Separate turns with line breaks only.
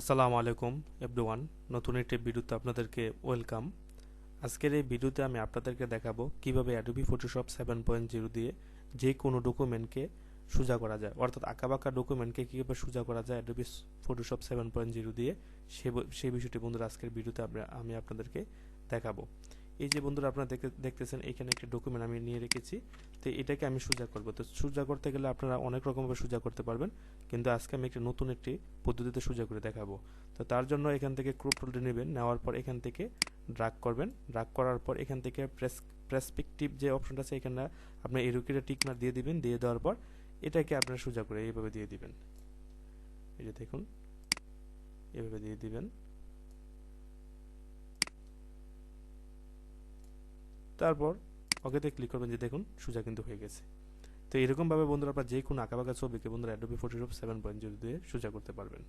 আসসালামু আলাইকুম এভরিওয়ান নতুন একটি ভিডিওতে আপনাদেরকে ওয়েলকাম আজকের এই ভিডিওতে আমি আপনাদেরকে দেখাবো কীভাবে Adobe Photoshop seven point zero দিয়ে যে কোনো ডকুমেন্টকে সোজা করা যায়। অর্থাৎ আঁকাবাঁকা ডকুমেন্টকে কীভাবে সোজা করা যায় Adobe Photoshop seven point zero দিয়ে, সে সেই বিষয়টি বন্ধুরা আজকের ভিডিওতে আমি আপনাদেরকে দেখাবো। এই যে বন্ধুরা আপনারা দেখতে- দেখতেছেন, এখানে একটি ডকুমেন্ট আমি নিয়ে রেখেছি। তো এটাকে আমি সোজা করব। তো সোজা করতে গেলে আপনারা অনেক রকমভাবে সোজা করতে পারবেন। কিন্তু আজকে আমি একটি নতুন একটি পদ্ধতিতে সোজা করে দেখাবো। তো তার জন্য এখান থেকে ক্রুপ টুলটি নেবেন। নেওয়ার পর এখান থেকে ড্রাগ করবেন। ড্রাগ করার পর এখান থেকে প্রেস প্রেসপেক্টিভ যে অপশনটা আছে, এখানে আপনি এরুকিটা টিকমার দিয়ে দিবেন। দিয়ে দেওয়ার পর এটাকে আপনারা সোজা করে এইভাবে দিয়ে দিবেন। এই যে দেখুন, এভাবে দিয়ে দিবেন। তারপর ওকেতে ক্লিক করবেন যে দেখুন, সোজা কিন্তু হয়ে গেছে। তো এরকমভাবে বন্ধুরা আপনার যে কোনো আঁকাবাঁকা ছবিকে বন্ধুরা Adobe Photoshop seven point zero দিয়ে সোজা করতে পারবেন।